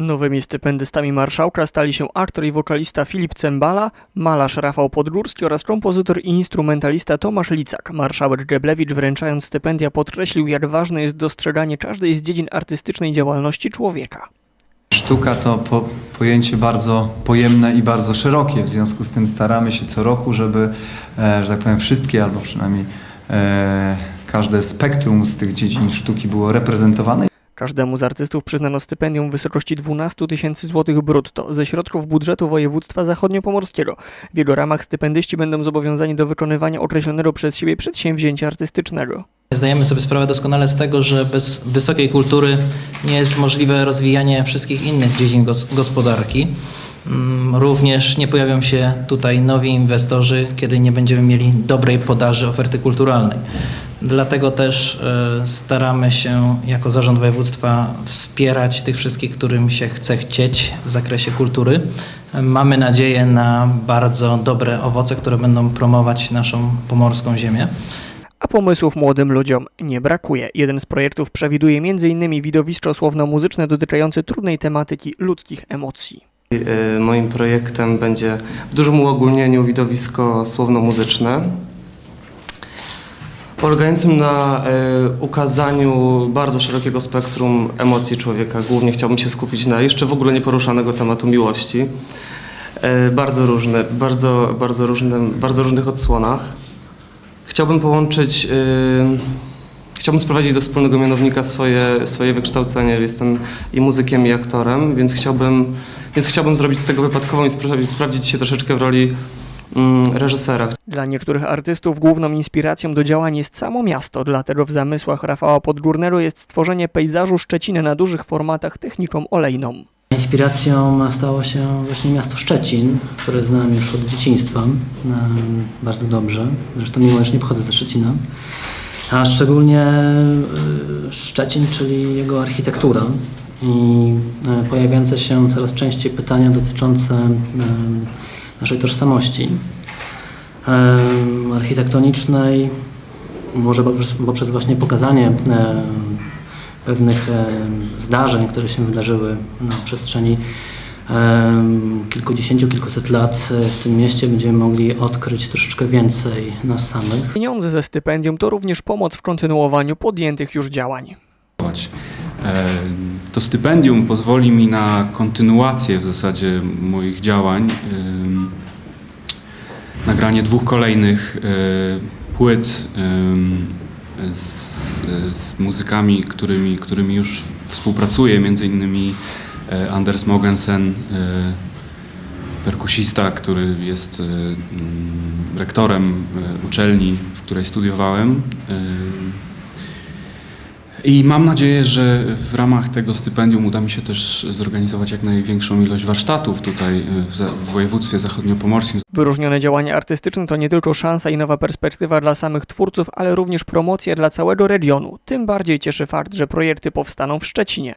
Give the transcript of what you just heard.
Nowymi stypendystami marszałka stali się aktor i wokalista Filip Cembala, malarz Rafał Podgórski oraz kompozytor i instrumentalista Tomasz Licak. Marszałek Geblewicz wręczając stypendia podkreślił, jak ważne jest dostrzeganie każdej z dziedzin artystycznej działalności człowieka. Sztuka to po, pojęcie bardzo pojemne i bardzo szerokie, w związku z tym staramy się co roku, żeby, e, że tak powiem, wszystkie albo przynajmniej e, każde spektrum z tych dziedzin sztuki było reprezentowane. Każdemu z artystów przyznano stypendium w wysokości 12 tysięcy złotych brutto ze środków budżetu województwa zachodniopomorskiego. W jego ramach stypendyści będą zobowiązani do wykonywania określonego przez siebie przedsięwzięcia artystycznego. Zdajemy sobie sprawę doskonale z tego, że bez wysokiej kultury nie jest możliwe rozwijanie wszystkich innych dziedzin gos- gospodarki. Mm, Również nie pojawią się tutaj nowi inwestorzy, kiedy nie będziemy mieli dobrej podaży oferty kulturalnej. Dlatego też e, staramy się jako zarząd województwa wspierać tych wszystkich, którym się chce chcieć w zakresie kultury. Mamy nadzieję na bardzo dobre owoce, które będą promować naszą pomorską ziemię. A pomysłów młodym ludziom nie brakuje. Jeden z projektów przewiduje m.in. widowisko słowno-muzyczne dotykające trudnej tematyki ludzkich emocji. Y, Moim projektem będzie w dużym uogólnieniu widowisko słowno-muzyczne, polegającym na y, ukazaniu bardzo szerokiego spektrum emocji człowieka. Głównie chciałbym się skupić na jeszcze w ogóle nieporuszanego tematu miłości. Y, Bardzo różne, bardzo, bardzo, różnym, bardzo różnych odsłonach. Chciałbym połączyć, chciałbym sprowadzić do wspólnego mianownika swoje, swoje wykształcenie. Jestem i muzykiem, i aktorem, więc chciałbym, więc chciałbym zrobić z tego wypadkową i spra- sprawdzić się troszeczkę w roli mm, reżysera. Dla niektórych artystów główną inspiracją do działań jest samo miasto, dlatego w zamysłach Rafała Podgórnego jest stworzenie pejzażu Szczecina na dużych formatach techniką olejną. Inspiracją stało się właśnie miasto Szczecin, które znam już od dzieciństwa bardzo dobrze. Zresztą mimo, że nie pochodzę ze Szczecina. A szczególnie y, Szczecin, czyli jego architektura i e, pojawiające się coraz częściej pytania dotyczące em, naszej tożsamości architektonicznej, może poprzez, właśnie pokazanie pewnych zdarzeń, które się wydarzyły na przestrzeni kilkudziesięciu, kilkuset lat e, w tym mieście będziemy mogli odkryć troszeczkę więcej nas samych. Pieniądze ze stypendium to również pomoc w kontynuowaniu podjętych już działań. E, To stypendium pozwoli mi na kontynuację w zasadzie moich działań. Nagranie dwóch kolejnych e, płyt z, z muzykami, którymi, którymi już współpracuję, między innymi e, Anders Mogensen, e, perkusista, który jest e, mm, rektorem e, uczelni, w której studiowałem. I mam nadzieję, że w ramach tego stypendium uda mi się też zorganizować jak największą ilość warsztatów tutaj w województwie zachodniopomorskim. Wyróżnione działania artystyczne to nie tylko szansa i nowa perspektywa dla samych twórców, ale również promocja dla całego regionu. Tym bardziej cieszy fakt, że projekty powstaną w Szczecinie.